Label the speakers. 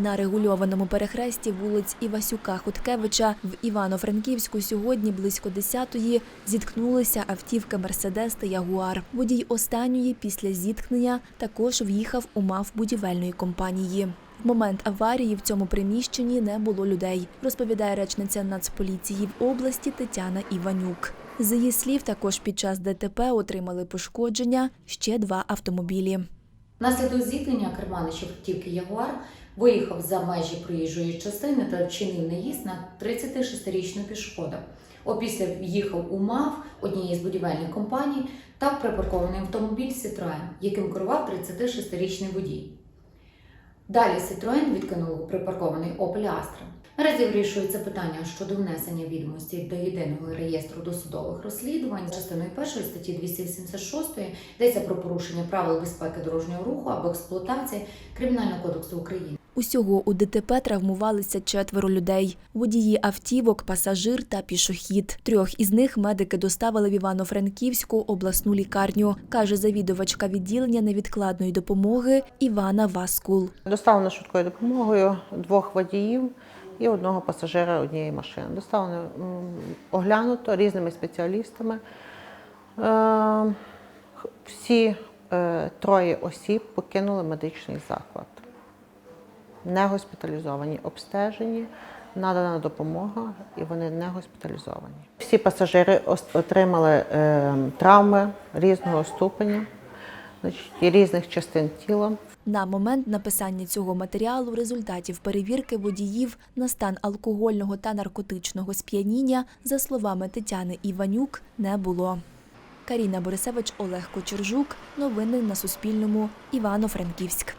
Speaker 1: На регульованому перехресті вулиць Івасюка Хуткевича в Івано-Франківську сьогодні близько 10-ї зіткнулися автівки Мерседес та Ягуар. Водій останньої після зіткнення також в'їхав у МАВ будівельної компанії. В момент аварії в цьому приміщенні не було людей, розповідає речниця Нацполіції в області Тетяна Іванюк. З її слів, також під час ДТП отримали пошкодження ще два автомобілі.
Speaker 2: Внаслідок зіткнення керманичів автівки Ягуар виїхав за межі проїжджої частини та вчинив наїзд на 36-річну пішохода. Опісля в'їхав у МАВ однієї з будівельних компаній та припаркований автомобіль Citroen, яким керував 36-річний водій. Далі Citroen відкинув припаркований Opel Astra. Наразі вирішується питання щодо внесення відомостей до єдиного реєстру досудових розслідувань частиною 1 статті 286 йдеться про порушення правил безпеки дорожнього руху або експлуатації Кримінального кодексу України.
Speaker 1: Усього у ДТП травмувалися четверо людей: водії автівок, пасажир та пішохід. Трьох із них медики доставили в Івано-Франківську обласну лікарню, каже завідувачка відділення невідкладної допомоги Івана Васкул.
Speaker 3: Доставлено швидкою допомогою двох водіїв і одного пасажира однієї машини. Доставлено оглянуто різними спеціалістами. Е, Всі е, троє осіб покинули медичний заклад. Не госпіталізовані, обстежені, надана допомога, і вони не госпіталізовані. Всі пасажири отримали е, травми різного ступеня, значить, різних частин тіла.
Speaker 1: На момент написання цього матеріалу результатів перевірки водіїв на стан алкогольного та наркотичного сп'яніння, за словами Тетяни Іванюк, не було. Каріна Борисевич, Олег Кочержук. Новини на Суспільному. Івано-Франківськ.